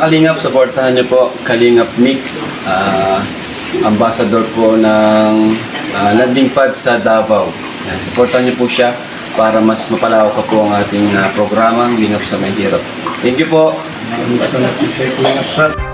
Kalingap, supportahan niyo po Kalingap Nick, ah, ambassador po ng ah, landing pad sa Davao. Yan, supportahan niyo po siya para mas mapalawak pa po ang ating ah, programa, Lingap sa Mahirap. Thank you po. Ako'y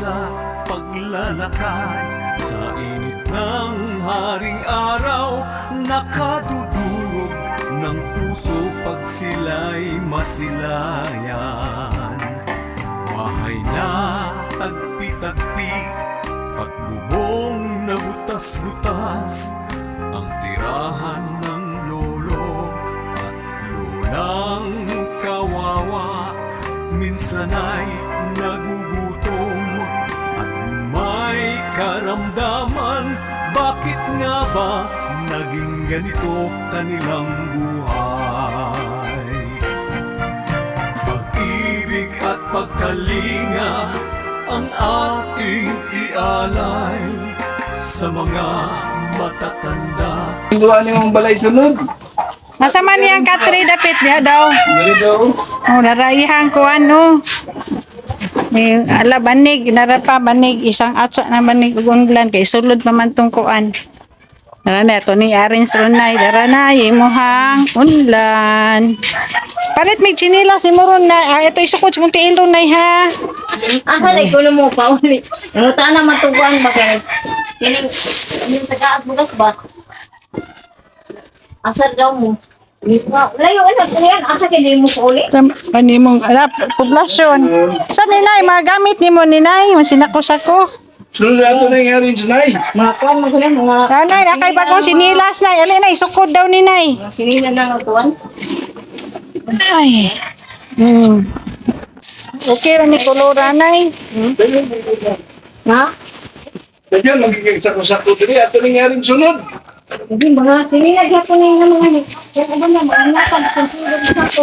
sa paglalakad sa init ng haring araw Nakadudurog ng puso pag sila'y masilayan. Bahay na tagpi-tagpi At bubong na butas-butas Ang tirahan ng lolo At lolang kawawa. Minsan ay karamdaman Bakit nga ba naging ganito kanilang buhay? Pag-ibig at pagkalinga ang ating ialay sa mga matatanda. Niyo ang balay sunod. Masama niyang katri dapit niya daw. Dali daw. Oh, naraihan ko ano. May ala banig, narapa banig, isang atsa na banig ug unglan kay sulod pa man tong kuan. Dara na ni Arin Runay, dara na imuhang unlan. Palit mig chinila si Moron na. Ah, ito isukot mong tiil Runay ha. Asa na mo pa uli. Ang tana matuguan ba kay? Yung tagaat bugas ba? Asa daw mo? Layo ano yan? Asa kay di mo pa uli? Pani mong ala poblasyon. Sa ninay magamit nimo ninay, masinako-sako. Sunod na ito na yung arin sunay. Mga kuan mo kuno mga Nanay, nakay bagong sinilas na. Ali na, isukod daw ninay. sinina na nga kuan. Ay. Hmm. Okay ra ni kolora nay. Ha? Medyo magiging sako-sako dali. Ito na yung arin sunod. Hindi mga sinina gyapon ni nga mga ni. Kung ba na mga nakad sa sulod sa ko.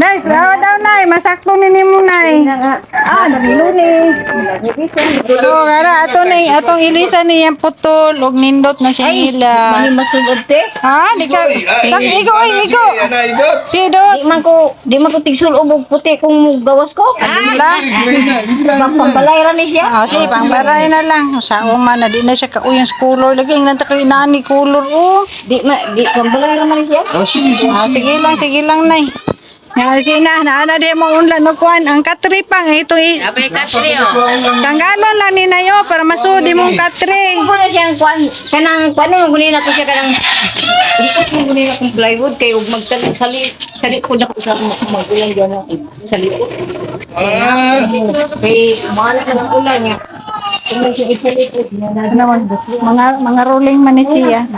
Nay, daw daw nay, masakto ni nimo nay. Ah, nagiluni. So, gara ato ni atong ilisa ni yang putol og nindot na siya nila. Masulod te. Ha, di ka. Sak igo ay igo. Na. Si Dot. Di man ko, di man ko tigsul ubog puti kung gawas ko. Wala. Pampalayra ni siya. Ah, sige, pangbaray na lang. Sa uma na di na siya kauyang sa color lagi ang nanta kay nani color oh. Di ma, di pampalayra man ni siya. Sige. Ah, sige lang, sige lang nay. Nga sina, naana di mo unlan no kuan ang katri pang ito i. Abay katri oh. Tanggalon lang ni nayo para masudi mong katri. Kung na siyang kwan, kanang kwan mo gunin ako siya kanang ikot mo gunin akong plywood kay ug magtali sali sali ko na ko sa magulang diyan ako sa likod. Ah, Kay mahal ka ng ulan niya. Kung may siya isalikod niya na mga mga rolling man siya.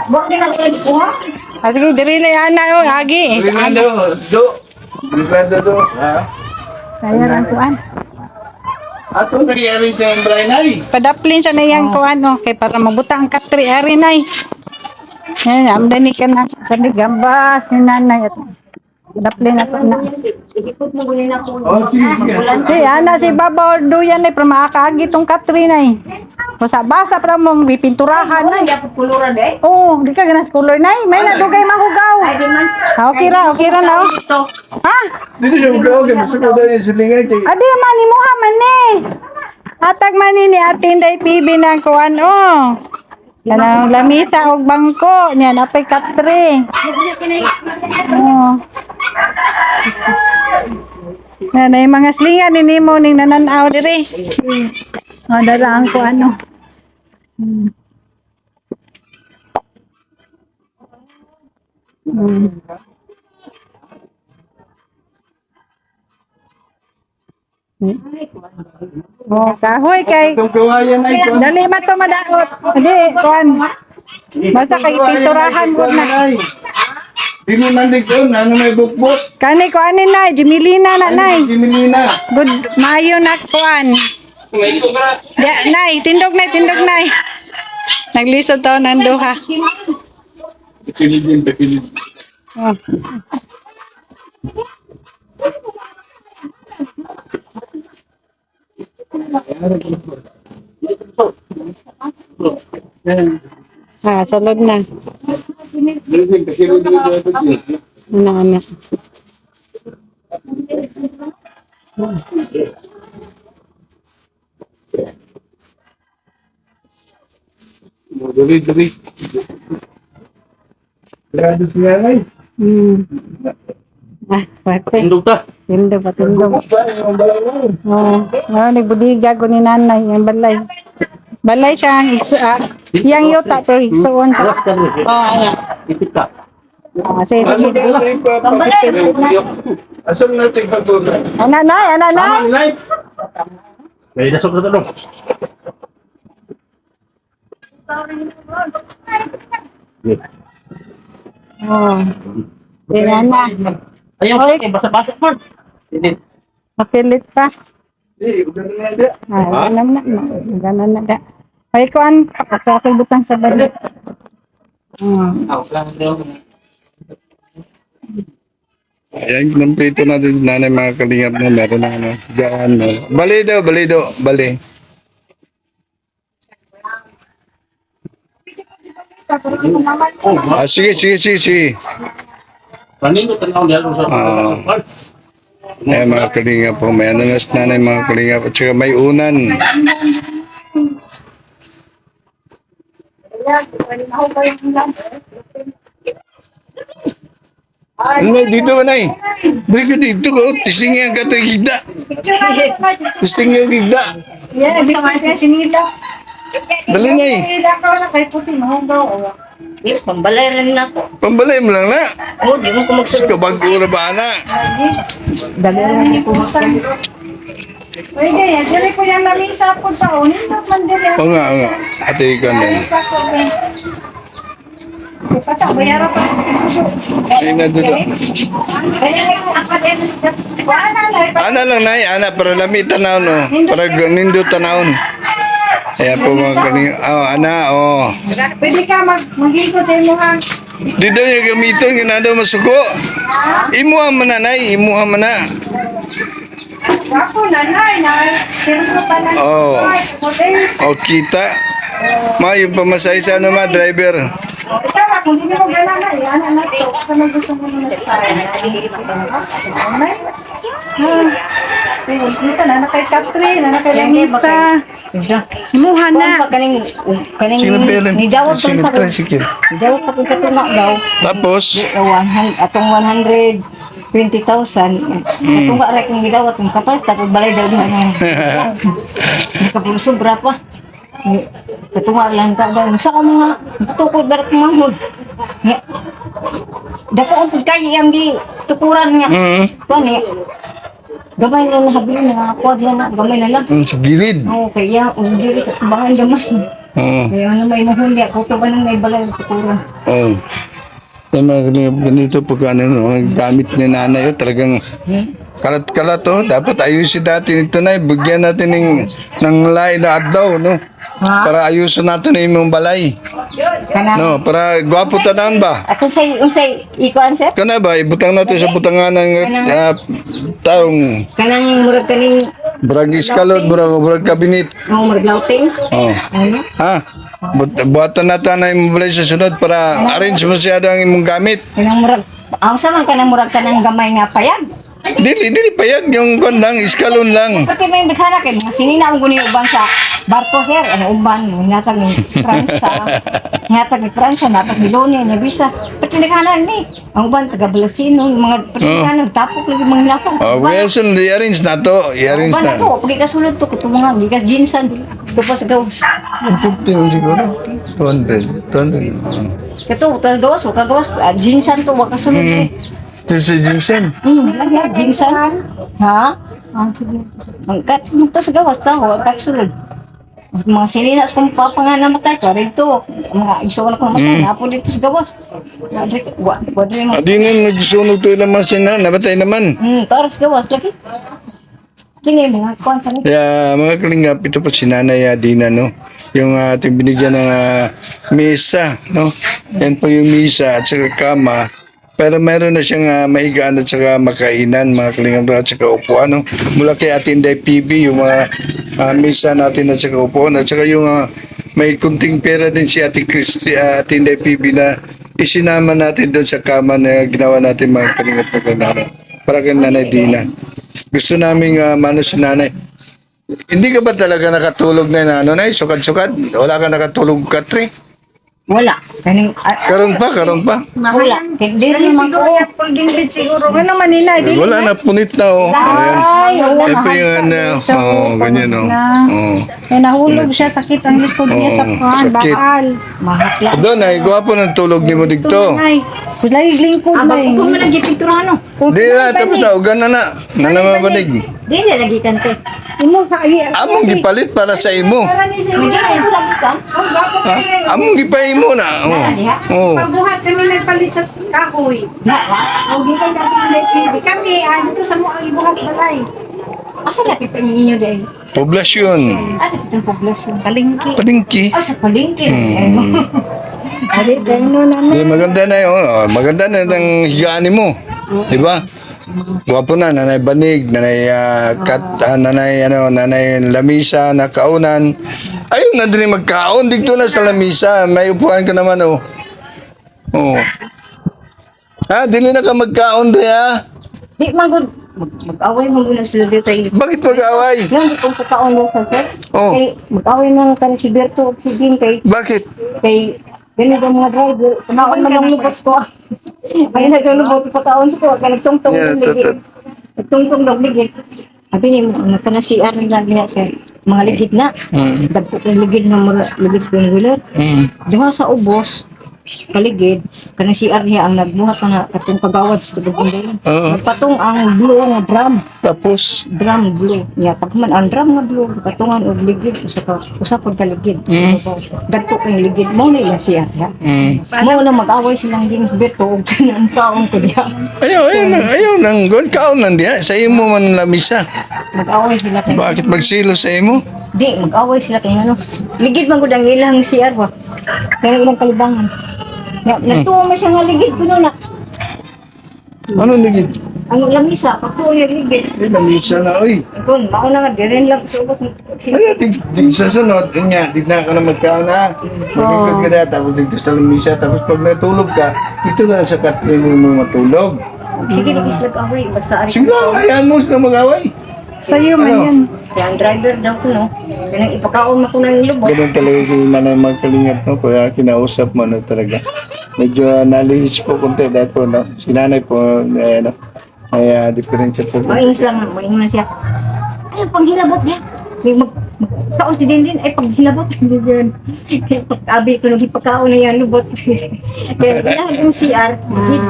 Ah, sige, diri na ana oh, agi. Sa Brigado, do. Brigado, do. Ha? Kaya lang kuan. Ato na yung arin sa balay na eh. Padaplin sa nayang kuan oh, kay para mabuta ang katri ari nay. Yan, amdan ni ka na sa gambas ni nanay at padaplin na na. Ikot mo gunin ako. Oh, sige. Si ana si Baba Orduyan ay para makakaagi tong katri nay. Basa basa para mong bipinturahan Ano nay. ya puluran eh? Oo, di ka ganas color nay. May nadugay mahugaw. Ay di man. Ah, okay ra, okay ra na oh. Ha? Dito siya ugaw. Kaya gusto ko yung silingay. Adi man ni Muhammad ni. Atag man ni ni Atinday PB ng kuan oh. Kanang lamisa og bangko niya napay katre. Oh. Na na yung mga slinga ni Nemo ning nananaw diri. Oh, dala ang ko ano. Hmm. Hmm. Oh, kahoy kay Itong kawayan ay kuwan. Dali man to madaot. Hindi, kuan. Basta kay titurahan ko na. Dili man dito, ano may bukbuk. Kani ko anin na, Jimilina na nay. Kimilina. Good mayo na kuan. Yeah, nay, tindog nay, tindog nay. này to ng duha. Bikilid yun, bikilid. Oh. Ah, lên na. Ano, ano. Dali, dali. Grabe siya ay. Hmm. Ah, pati. Tindog ta. Tindo pa, tindo. Ba, yung balaw Oo. Oh, nagbudiga ko ni nanay, yung balay. Balay siya, igsu, ah, yang yuta, pero igsuon siya. Oo, ano. Ah, sige, sige. Asam natin pagbunan. Ananay, ananay. May nasok na tanong. Oo. Tingnan na. Ayaw ko, basa-basa mo. Mapilit pa. Eh, ganun nga dia. Ah, ganun na. Ganun na da. Ay, kuan, kapakibutang sa balik. Hmm. Ayan, kinumpleto natin nanay mga kalingap na meron na ano. Diyan. Bali daw, bali daw, bali. Ah, sige, sige, sige, sige. Paningo tanaw niya sa Ah. Ayan mga kalingap po, may ano na nanay mga kalingap at saka may unan. Ano, dito ba nay? Dito ka dito ko, tising yan ka ito gigda. Tising yung gigda. Yan, bigyan ka sinilas. Dali nay. Sinilas ka na kay puti, mahunggaw. Eh, pambalay rin na ako. Pambalay mo lang na. Oh, di mo ko magsulod. Kabag-ura ba na? Dali rin ako magsulod. Pwede, yan. Dili ko yan po taon. Hindi man dili. Oo nga, oo nga. Ate, na. Ko. eh. Kasi bayaran pa. Ay, na ako na. Ana lang nay, ana para lami tanaw no. Para nindo tanawon. Ayan po mga kaling, oh, ana, oh. Pwede ka mag magikot sa imo hang. Dito yung gamiton, ginado masuko. Imuha man na, nay, imuha man na. Ako na nay na. Sino pa na? Oo. Hotel. O, kita. Ma, yung pamasay sa ano ma, driver. Ikaw ako, hindi mo gana na. Yan na to. Sa may gusto mo na style. Nay. Ah. Ayun, Dito na na kay Katrin, na na kay Lamisa. Imuha Kuan na. kaning kaning Sino pera? ni dawat pa Sino sa tricycle? dawat pa kung katuna daw. Tapos, na 100 atong 120,000 katunga ra kung gidawat kung kapal ta kung balay daw na. Kapag sobra pa. Katunga lang ta daw sa mga tukod barak mahod. Ni Dako ang pagkayi ang di tukuran niya. mm, Kuan ni Gamay na nahabilin na kuwan lang na gamay na lang. mm, sa gilid. Oo, kaya ang dili sa tubangan gamay. Oo. Kaya ano may mahuli ako pa ba nang may balay sa tukuran. Oh. Yung mga ganito pag ano, no, ang gamit ni nanay, oh, talagang kalat-kalat oh. Dapat ayusin natin ito na, bigyan natin ng, ng lain na adlaw, no? Para ayusin natin yung mong balay. Kana No, para gwapo tanan ba? Ako say unsay ikuan sir? Kana ba, ibutang natin sa butangan ng uh, taong Kanang murag kaning brag iskalot, brag, brag kabinet. mo murag lauting. Oh. Ano? Ha? But, buhatan natin na yung balay sa sunod para arrange masyado ang imong gamit. Kanang murag ang sa man kanang murag kanang gamay nga payag. Dili, dili payag yung kondang, iskalon lang. Pati may daghana kay mga sinina ang guni uban sa barko sir, ano uban natag ni Pransa. Natag ni Pransa, natag ni Loni, ni Bisa. Pati daghana ni. Ang uban taga Balasino, mga pati Oh. daghana tapok lagi mga latag. Oh, kaya sun, i-arrange na to, i-arrange Uban na. ako, pagi kasulod to kito mga gikas jinsan. Ito pa sa gawas. 50 yun siguro. 200. 200. Kato, tal gawas, wag kagawas. Ah, jinsan to, wag kasulod eh. Ito si Jinsen. Hmm, lagi jinsan. Ha? Ah, sige. Ang kat mo to sa gawas ta, wag kasulod. Mga sininas kung papangan namatay ko, rito, mga iso na kung namatay, napo dito sa gawas. Adi na nagsunog to ilang masin na, nabatay naman. Hmm, taras gawas lagi. Tingin mga ni. Kaya mga kalingap, ito po si Nanay Adina, no? Yung uh, ating binigyan ng ah, mesa, no? Yan po yung mesa at saka kama. Pero meron na siyang ah, mahigaan at saka makainan, mga kalingap at saka upuan, no? Mula kay Ating Day PB, yung mga ah, misa natin at saka upuan at saka yung ah, may kunting pera din si Ate Christy, uh, Ate Inday PB na isinama natin doon sa kama na ginawa natin mga kalingat na gandara para kay Nanay Dina. Gusto namin uh, mano si Nanay. Hindi ka ba talaga nakatulog na ano na sukat-sukat? Wala ka nakatulog katri? Wala. Kaning, ah, Karon pa, karon pa. wala. Hindi rin naman ko. Siguro yan, folding bed siguro. Ano naman nila, Eh, wala na, punit na oh. Ayan. Ay, wala Ito yung ano, oh, ganyan oh. Oh. Eh, nahulog siya, sakit ang likod niya sa Oo, kuhan, sakit. bakal. Mahakla. Doon ay gwapo ng tulog ni mo dito. Ay, kulay lingkod Ah, na eh. ko man ang gipinturano. Di na, tapos na, ugan na na. Nanamabanig. Di na lagi kante. Imo ka, Among gipalit para sa imo. Lagi. Ha? Among gipay mo na. Oh. Oh. Pagbuhat kami nagpalit sa kahoy. Wa. O, na TV. Kami, ah, dito sa mga ibuhat balay. Asa na kita inyo dai? Poblasyon. Ano kitang poblasyon? Palingki. Palingki. Ah, sa palengke. Adi, gano'n na Di, maganda na yun. Oh, maganda na ng higaan mo. Di ba? Gwapo na, nanay banig, nanay ah, kat, ah, nanay, ano, nanay lamisa, nakaunan. Ayun na din magkaon, dito na sa lamisa. May upuan ka naman, oh. Oh. Ha, dili na ka magkaon doon, ha? Di man gud mag- mag-away mo muna sila dito tayo. Bakit mag-away? Yung di kong kataon mo sa sir. Oh. Kay mag-away nang kan si Berto si Din kay Bakit? kay ganun ang mga driver. Kumaon man ang lubot ko. May naglulubot pagkaon ko kay nagtungtong Yeah, ng ligid. Nagtungtong ng ligid. Sabi ni mo na kana si Aaron lang niya sir. Mga ligid na. Mm. Dagko kay ligid ng mga ligid ko wheeler. Mm. Diha sa ubos kaligid kanang si niya ang nagbuhat na katong pagawad sa tubig Oo. Nagpatong ang blue nga drum Tapos, drum blue niya pagman ang drum nga blue patungan og ligid usa ka usa pod ka ligid Mm. dagko kay ligid mo na ila siya ha mm. mo na mag-away silang James Berto og kanang taong ko diha ayaw, ayaw, na, ayaw, nang good kaon nandiya. Sa imo man lamisa. mag-away sila kay Bakit magsilo sa imo? di mag-away sila kay ano ligid man gud ang ilang CR ba kaya ilang kalibangan nagtuwa mo siya nga ligid kuno na. Ano naging? Ang lamisa, pagtuwa niya ligid. Eh, lamisa na, oy. Kun, mauna nga, di rin lang. Subos, Ay, dig, dig sa sunod, yun nga, dig na ka na magkaon ha. Magigod ka na, tapos dig sa lamisa, tapos pag natulog ka, dito ka na sa katrin mo matulog. sige, nag-islag away. Basta ari. Sige hayaan mo sila mag-away. Sa'yo man Ano? yan. Kaya ang driver daw ko, no? Kaya ipakaon mo ko ng lubot. Ganun talaga si nanay magkalingap, no? Kaya kinausap mo na talaga. Medyo nalihis po konti dahil po, no? Si nanay po, eh, ano, may uh, diferensya po. Maingos lang, maingos na siya. Ay, panghilabot niya. May mag, magkaon si din din, ay paghilabot. Hindi din. Kaya pag-abi ko, nung ipakaon na yan, lubot. Kaya ilang yung CR, ligid.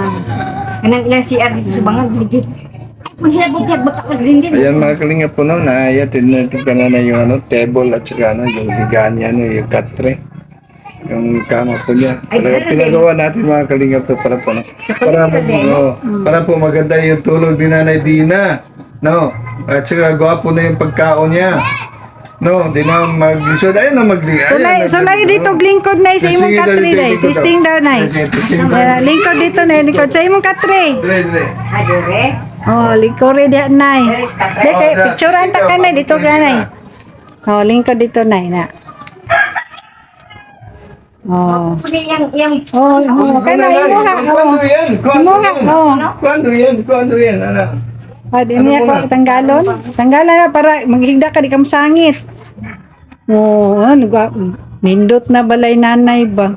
Kanang ilang CR dito sa bangang, ligid. Paghilabot niya, magkaon din din. Ayan mga kalingap po no, naayatid natin ka na na yung ano, table at saka ano, yung higaan niya, ano, yung katre. Yung kama po niya. Ay, Talaga grabe. pinagawa natin mga kalingap to para po, no? Para po, no, para po maganda yung tulog ni Nanay Dina. No? At saka gwapo na yung pagkaon niya. No, di na mag-lisod. Ayun na mag-lisod. Sulay, sulay dito lingkod na sa imong katri day. Testing daw na. Ayan, Lingkod dito na, lingkod sa imong katri. Dire, dire. Ay, dire. Oh, lingkod rin diyan na. Di kay picturean ta ka na dito ka na. Oh, lingkod dito na na. Oh. Yung, yung, Oh, oh, kana imo ha. Kuwando Oh. yan? Kuwando Imo ha. yan? Oh. Kuwando yan? Kuwando yan? Ano? Ah, di niya ko tanggalon. Tanggalan na para maghigda ka di kam sangit. Oh, ano ga nindot na balay nanay ba?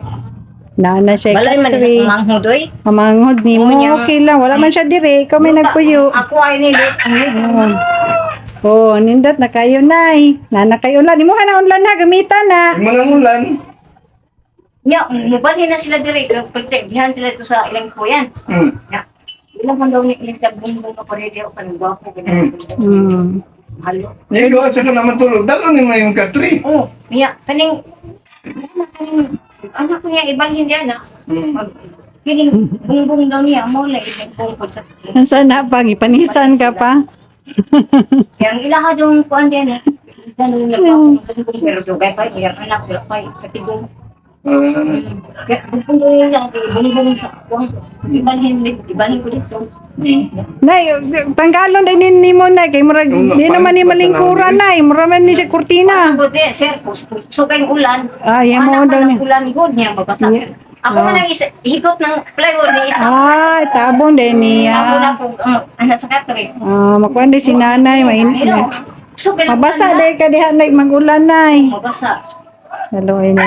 Nana siya balay man katri. yung manghudoy. Mamanghod ni mo. Okay lang. Wala man siya dire. Ikaw may nagpuyo. Ako ay nilit. Oh. Oh, nindot na kayo nay. Nana kayo ulan. Imo na ulan na gamitan na. Yung mga ulan. Nya, mubalhin na sila dire. Pagte, bihan sila ito sa ilang kuyan. Hmm. Nya, ilang man daw ni ilang bumbong ka pa rin. Ako kanang gwapo. Hmm. Hmm. Halo. Ikaw at saka naman tulog. Dalo ni yung katri. Oh, nya, kaning, kaning, anak niya, ibalhin niya na. Mag- Kining bumbong daw niya, mo lang ilang bungkod sa Nasaan na pag ipanisan ka pa? Kaya ang ilaha dong kuan din eh. Ganun lang ako. Pero dugay pa, iyang anak ko pa, katigong. Ah, Kaya kung doon lang, ibang-ibang sa kuwang. Ibalhin, ibalhin ko dito. Nay, tanggalon din ni mo na kay murag di naman ni malingkuran nay, mura man ni siya kurtina. Buti, sir, so kayong ulan. Ah, yan mo daw ni. ulan, good niya, babasa. Yeah. Ako man ang isa, higot ng plywood ni ito. Ah, tabon din niya. Ako na po, anak sa katri. Ah, makuan di si nanay, mainit na. Mabasa day ka diha nay magulan nay. ha? Mabasa. Haloy na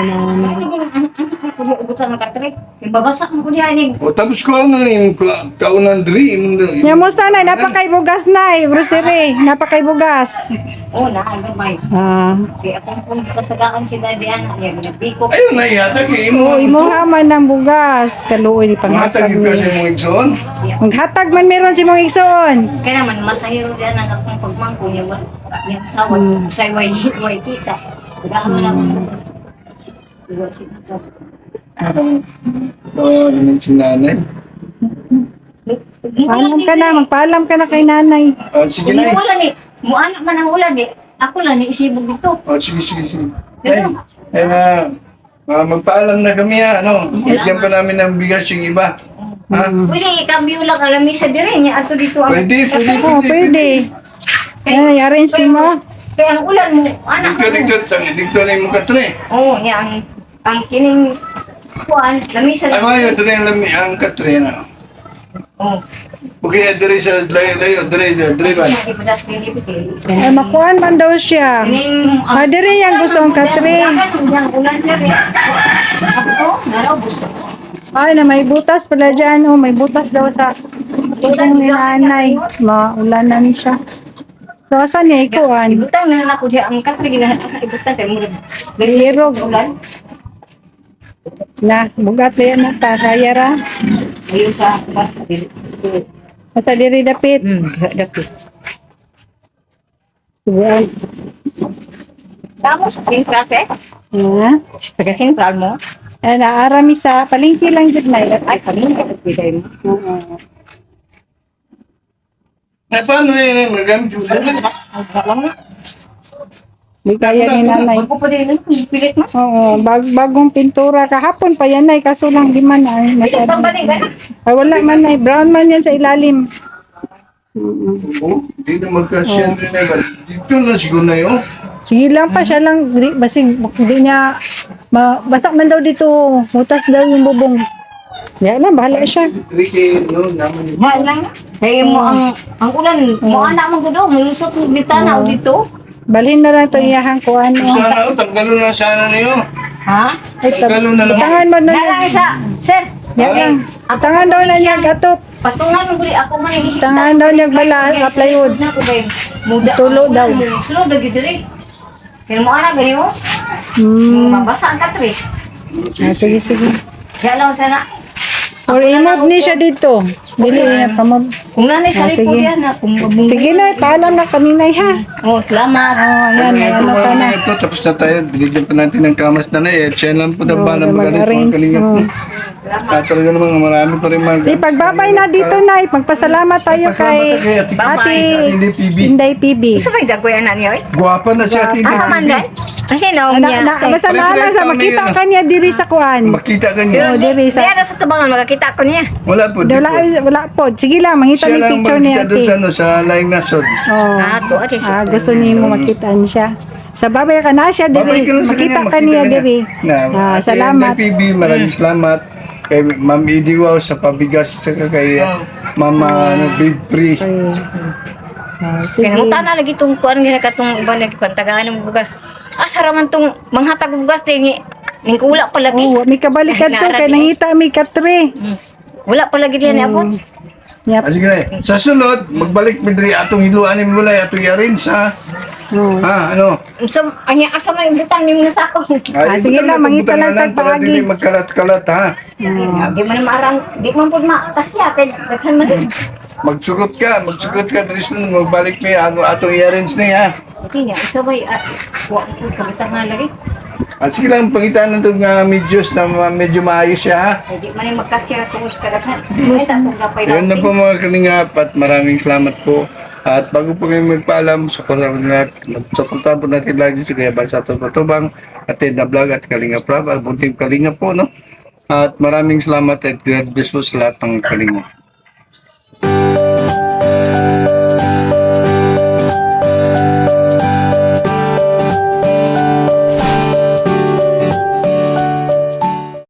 ni. O tapos ko ano rin, kaunan dream. Nya mo sana napakay bugas nay, grocery, napakay bugas. Oh, na, ano ba? Ah, Kaya akong kung katagaan si daddy anak niya, ginabiko. Ayun na yata kay mo. Uy, mo haman ng bugas. Kaluoy di Matag panghatag yung kasi mong igsoon. Maghatag man meron si mong igsoon. Kaya naman, masahiro din ang akong pagmangko niya. Yung asawa, sa'yo may, may kita. Kailangan mo lang. Diba siya? Oo, naman si nanay. Paalam ka na, magpaalam ka na kay nanay. O sige na. Umuulan eh. Muanak man ang ulan eh. Ako lang, isibog dito. O sige, sige, sige. Ay, ay na, ah, magpaalam na kami ha. Ano, bigyan pa namin ng bigas yung iba. Ha? Pwede, ikambyo lang alam sa dire niya. Ato dito ang... Pwede, pwede, Oh, pwede. Ay, arrange mo. Kaya ang ulan mo, anak Dikto, mo. dikto, tang- dikto na yung katre. Oo, niya ang... Ang kining... Kuan, lamisa Ay, mga yun, dito yung lami- ang katre na. Oo. Okay, dire sa layo-layo, dire, dire, dire ba? Ibadas ko yung ibigay. Ay, makuhan man daw siya. Kining... Ah, diri yang gusto ang katre. Yang ulan siya eh. Ako, naraw, gusto ko. Ay, na may butas pala dyan. Oh, may butas daw sa tulong ni nanay. Maulanan siya. So, asan niya ikuan? Ibutang na lang ako diya ang katri na ibutang kay murag. Lirog. ulan. Na, bugat na yan na ta. Kaya ra. Ayun sa bas. Mata diri dapit. Hmm, dapit. Subuan. Tamo sa sentral eh. Ha? Taga sentral mo. Ay, naarami sa palengke lang dyan na. Ay, kami ka biday mo. Ay, paano yun? Magamit yung sarili. Lang na. Di kaya ni nanay. Ako pa din ano, pilit mo. Oo, bag bagong pintura. Kahapon pa yan ay, kaso lang di man ay. Ito masyado. ba din ba? Ay, wala man ay. Brown man yan sa ilalim. Oo, Hindi na magkasyan rin na ba? Dito na siguro na yun. Sige lang pa, siya lang, di- basig, hindi niya, ma, basta man daw dito, butas daw yung bubong. Yan lang, bahala siya. Ricky, no, naman yun. Mahal lang. Kaya mo ang ang ulan, mo anak mo gudo, malusot ng bitana o dito. Balhin na lang ito ko ano. Sana, oh, tanggalon na sana niyo. Ha? Ay, tab- Tanggalon na lang. Tangan mo na yan. isa. Sir, Yan lang. Tangan daw na niya gatop. patungan mo guli ako man ihita. Tangan daw niya bala, apply wood. Na ko. Muda. Tulo daw. Sulod lagi diri. Kaya mo anak gani mo. Hmm. Mabasa ang katri. Ah, sige, sige. Lang sana. Or imod ni siya dito. Dili niya pa mo. Kung nanay sa Ah, lipo sige. yan na. Kung mabunggo. Sige na, paalam na kami na ha. Oh, salamat. Oh, yan, may ano ka na. Ito, tapos na tayo. Binigyan pa natin ng kamas na na eh. Siya lang po ng Oo, bala na mag-arrange, kanina. oo. Ah, talaga naman, marami pa rin mga... Sige, pagbabay na dito, Nay. Magpasalamat tayo kay Ate Ate Hindi PB. Inday PB. Isa ba yung dagoy anak niya eh? Guwapa na si Ate man PB. dan? Kasi naong Ana, niya. na, basta na Pare-pareho sa makita yun, ka niya diri sa kuan. Makita ka niya. Oo, diri sa Kaya sa tubangan, magkakita ko niya. Wala po. wala wala po. Sige lang, mangita Siya ni lang picture ni makita doon sa, ano, sa Laing Nasod. Oh. Ah, to, ate. Ah, gusto niya mo makitaan siya. Sa babay ka na siya diri. lang Makita kanya, ka niya diri. Na, Ah, salamat. Inday PB, maraming salamat. Kay Ma'am Idiwaw sa pabigas sa kay Mama ano, Free. Ah, sige. Kaya mo tana lagi itong kuan nga katong iba nag pantagaan ng bugas. Asa raman tong manghatag og bugas dingi. Ning wala pa lagi. Oh, may kabalikan to Nara kay nangita mi katre. Wala pa lagi diyan abot. Yep. Ah, sige na. Sa sunod, magbalik mi diri atong hiluan ni mulay ato yarin sa Oh. ha ano. So anya asa man yung butang nimo na sako. Ah, sige lang, na, mangita lang na tag para paagi. dili magkalat-kalat ha. Di man marang di man pud makasya kay daghan man. Magsugot ka, magsugot ka diri sunod magbalik mi ano atong yarins ni ha. Hindi niya isa bay at wa ko kabutang nga lagi. At sige lang, pangitaan na itong uh, medyos na ma- medyo maayos siya ha. Hindi man yung magkasya tungkol sa kadaghan. Ay, sa itong kapay Yun na po mga kalingap at maraming salamat po. At bago po kayo magpaalam, supportahan po natin, supportahan po natin lagi si Kuya Bal sa Patubang, at na vlog at Kalingap Rap, at bunting Kalingap po, no? At maraming salamat at God bless po sa lahat ng Kalingap.